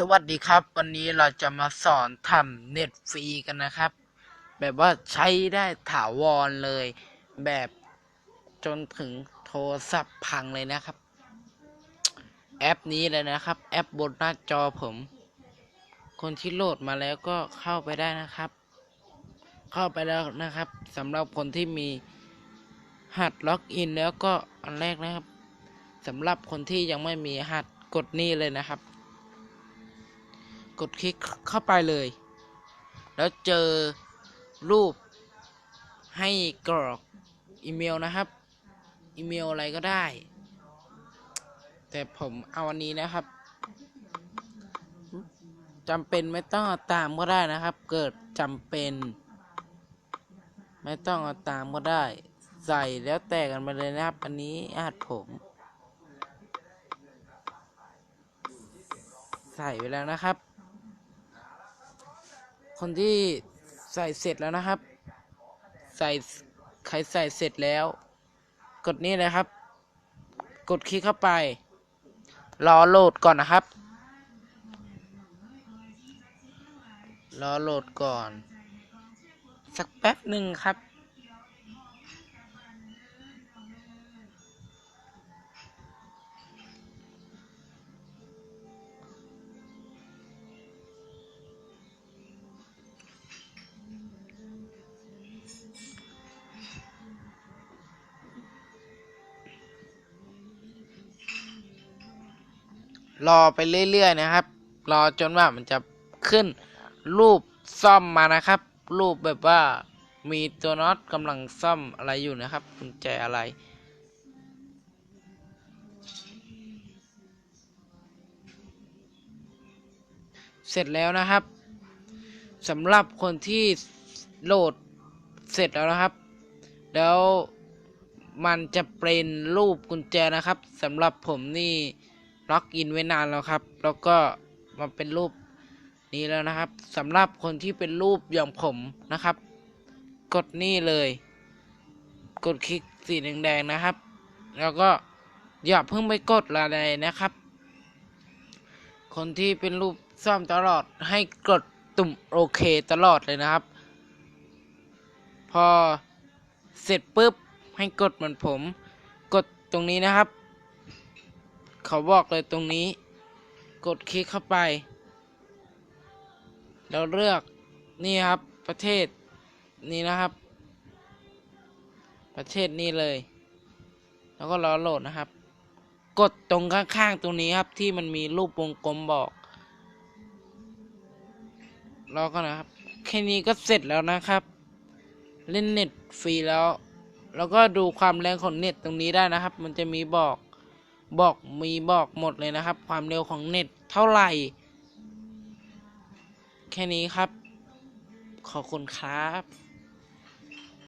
สวัสดีครับ วันนี้เราจะมาสอนทำเน็ตฟรีกันนะครับ แบบว่าใช้ได้ถาวรเลย แบบจนถึงโทรศัพท์พังเลยนะครับ แอปนี้เลยนะครับ แอปบนหน้าจอผม คนที่โหลดมาแล้วก็เข้าไปได้นะครับ เข้าไปแล้วนะครับสำหรับคนที่มีหัดล็อกอินแล้วก็อันแรกนะครับสำหรับคนที่ยังไม่มีหัดกดนี่เลยนะครับ กดคลิกเข้าไปเลย แล้วเจอรูปให้กรอกอีเมลนะครับ อีเมลอะไรก็ได้ แต่ผมเอาอันนี้นะครับจำเป็นไม่ต้องเอาตามก็ได้นะครับ เกิดจำเป็น ไม่ต้องเอาตามก็ได้ ใส่แล้วแต่กันไปเลยนะครับ อันนี้อาจผม ใส่ไปแล้วนะครับ คนที่ใส่เสร็จแล้วนะครับ ใส่ใครใส่เสร็จแล้ว กดนี่เลยครับ กดคลิกเข้าไป รอโหลดก่อนนะครับ รอโหลดก่อน สักแป๊บหนึ่งครับ รอไปเรื่อยๆนะครับ รอจนว่ามันจะขึ้นรูปซ่อมมานะครับ รูปแบบว่ามีตัวน็อตกำลังซ่อมอะไรอยู่นะครับกุญแจอะไร เสร็จแล้วนะครับสำหรับคนที่โหลดเสร็จแล้วนะครับ แล้วมันจะเป็นรูปกุญแจนะครับสำหรับผมนี่ ล็อกอินไว้นานแล้วครับ แล้วก็มาเป็นรูปนี้แล้วนะครับสำหรับคนที่เป็นรูปอย่างผมนะครับ กดนี่เลย กดคลิกสีแดงๆนะครับ แล้วก็อย่าเพิ่งไปกดอะไรนะครับ คนที่เป็นรูปซ่อมตลอดให้กดตุ่มโอเคตลอดเลยนะครับ พอเสร็จปุ๊บให้กดเหมือนผม กดตรงนี้นะครับ เขาบอกเลยตรงนี้ กดคลิกเข้าไปแล้วเลือกนี่ครับประเทศนี้นะครับ ประเทศนี้เลย แล้วก็รอโหลดนะครับ กดตรงข้างๆตรงนี้ครับที่มันมีรูปวงกลมบอกรอก็นะครับ แค่นี้ก็เสร็จแล้วนะครับ เล่นเน็ตฟรีแล้ว แล้วก็ดูความแรงของเน็ตตรงนี้ได้นะครับ มันจะมีบอก บอกมีบอกหมดเลยนะครับ ความเร็วของเน็ตเท่าไหร่ แค่นี้ครับ ขอบคุณครับ